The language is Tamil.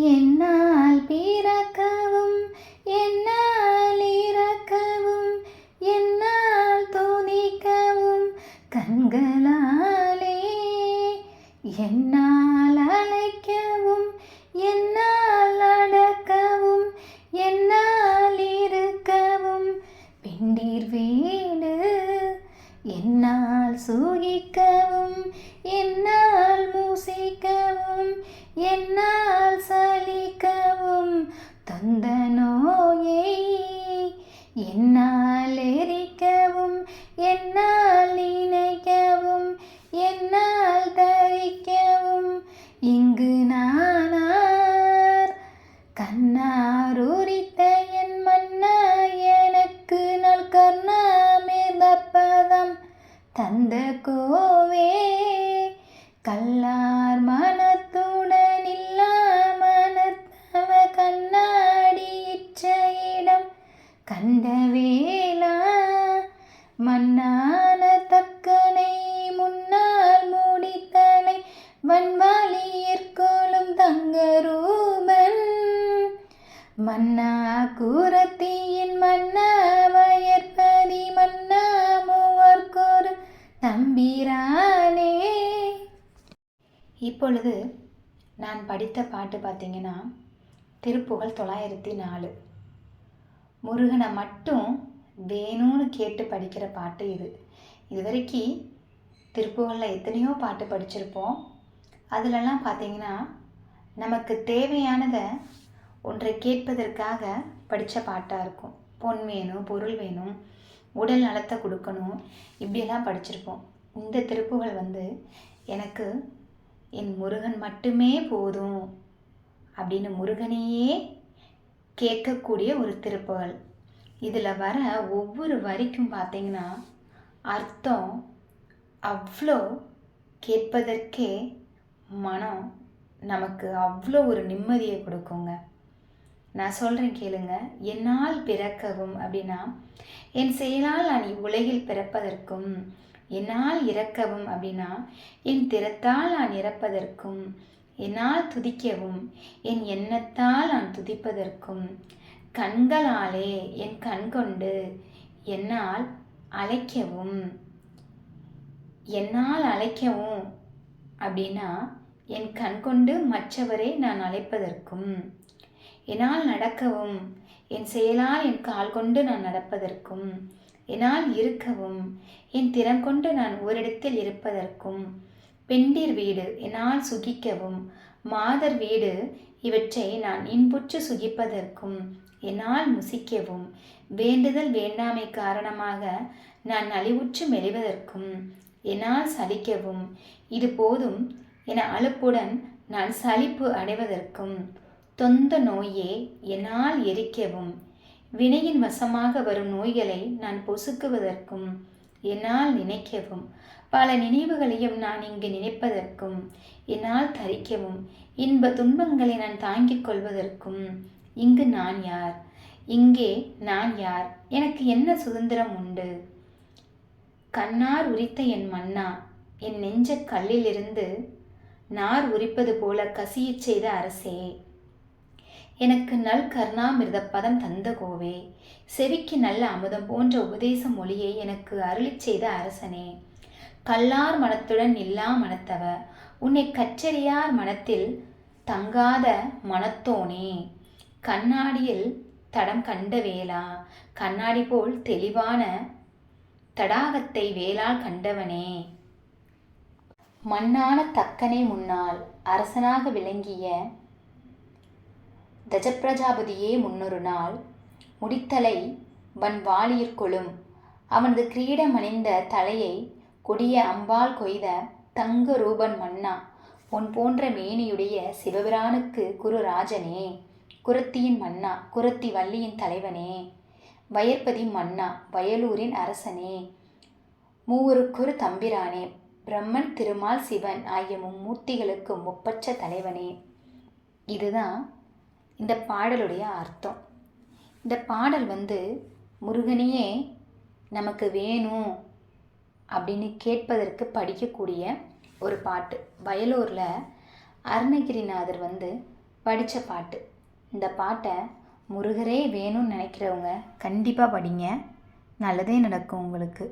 என்னால் பிறக்கவும் என்னால் இறக்கவும் என்னால் துதிக்கவும் கண்களாலே. என்னால் அழைக்கவும் என்னால் அடக்கவும் என்னால் இருக்கவும் பிண்டீர் வீடு. என்னால் சூகிக்கவும் என்னால் மூசிக்கவும் என்ன யார் மனத்துடன் இல்லா மனத்தவ கண்ணாடியிற்ற இடம் கண்ட வேளா மன்னான தக்கனை முன்னால் மூடித்தனை வன்வாலியிற்கோளும் தங்கரூபன். மன்னா கூரத்தியின் மன்னா வயற்பதி மன்னா மூவர்க்கொரு தம்பிரானே இப்பொழுது நான் படித்த பாட்டு பார்த்தீங்கன்னா திருப்புகழ் தொள்ளாயிரத்தி நாலு. முருகனை மட்டும் வேணும்னு கேட்டு படிக்கிற பாட்டு இது. இது வரைக்கும் திருப்புகழில் எத்தனையோ பாட்டு படிச்சிருப்போம். அதிலெல்லாம் பார்த்தீங்கன்னா நமக்கு தேவையானதை ஒன்றை கேட்பதற்காக படித்த பாட்டாக இருக்கும். பொன் வேணும் பொருள் வேணும் உடல் நலத்தை கொடுக்கணும் இப்படியெல்லாம் படிச்சிருப்போம். இந்த திருப்புகள் வந்து எனக்கு என் முருகன் மட்டுமே போதும் அப்படின்னு முருகனையே கேட்கக்கூடிய ஒரு திருப்புகள் இதில் வர ஒவ்வொரு வரிக்கும் பார்த்தீங்கன்னா அர்த்தம் அவ்வளோ கேட்பதற்கே மனம் நமக்கு அவ்வளோ ஒரு நிம்மதியை கொடுக்குங்க. நான் சொல்கிறேன் கேளுங்க. என்னால் பிறக்கவும் அப்படின்னா என் செயலால் நான் உலகில் பிறப்பதற்கும் என்னால் இறக்கவும் அப்படின்னா என் திறத்தால் நான் இறப்பதற்கும் என்னால் துதிக்கவும் என் எண்ணத்தால் நான் துதிப்பதற்கும் கண்களாலே என் கண்கொண்டு என்னால் அழைக்கவும். என்னால் அழைக்கவும் அப்படின்னா என் கண்கொண்டு மற்றவரை நான் அழைப்பதற்கும் என்னால் நடக்கவும் என் செயலால் என் கால் கொண்டு நான் நடப்பதற்கும் என்னால் இருக்கவும் என் திறம் கொண்டு நான் ஓரிடத்தில் இருப்பதற்கும் பெண்டிர் வீடு என்னால் சுகிக்கவும் மாதர் வீடு இவற்றை நான் இன்புற்று சுகிப்பதற்கும் என்னால் முசிக்கவும் வேண்டுதல் வேண்டாமை காரணமாக நான் நலிவுற்று மெலிவதற்கும் என்னால் சலிக்கவும் இது போதும் என அலுப்புடன் நான் சலிப்பு அடைவதற்கும் தொந்த நோயே என்னால் எரிக்கவும் வினையின் வசமாக வரும் நோய்களை நான் பொசுக்குவதற்கும் என்னால் நினைக்கவும் பல நினைவுகளையும் நான் இங்கு நினைப்பதற்கும் என்னால் தரிக்கவும் இன்ப துன்பங்களை நான் தாங்கிக் கொள்வதற்கும் இங்கு நான் யார்? இங்கே நான் யார்? எனக்கு என்ன சுதந்திரம் உண்டு? கண்ணார் உரித்த என் மன்னா என் நெஞ்ச கல்லிலிருந்து நார் உரிப்பது போல கசியச் செய்த அரசே எனக்கு நல் கருணாமிர்த பதம் தந்த கோவே செவிக்கு நல்ல அமுதம் போன்ற உபதேச மொழியை எனக்கு அருளி செய்த அரசனே. கல்லார் மனத்துடன் இல்லா மனத்தவ உன்னை கற்றறியார் மனத்தில் தங்காத மனத்தோனே. கண்ணாடியில் தடம் கண்ட வேளா கண்ணாடி போல் தெளிவான தடாகத்தை வேளால் கண்டவனே. மண்ணான தக்கனை முன்னால் அரசனாக விளங்கிய தஜப்பிரஜாபதியே முன்னொரு நாள் முடித்தலை வன் வாளியிற்கொளும் அவனது கிரீடமணிந்த தலையை கொடிய அம்பால் கொய்த தங்க ரூபன் மன்னா உன் போன்ற மேனியுடைய சிவபிரானுக்கு குரு ராஜனே குரத்தியின் மன்னா குரத்தி வள்ளியின் தலைவனே வயற்பதி மன்னா வயலூரின் அரசனே மூவருக்கொரு தம்பிரானே பிரம்மன் திருமால் சிவன் ஆகிய மும்மூர்த்திகளுக்கு ஒப்பற்ற தலைவனே. இதுதான் இந்த பாடலுடைய அர்த்தம். இந்த பாடல் வந்து முருகனையே நமக்கு வேணும் அப்படின்னு கேட்பதற்கு படிக்கக்கூடிய ஒரு பாட்டு. வயலூரில் அருணகிரிநாதர் வந்து படித்த பாட்டு. இந்த பாட்டை முருகரே வேணும்னு நினைக்கிறவங்க கண்டிப்பாக படிங்க. நல்லதே நடக்கும் உங்களுக்கு.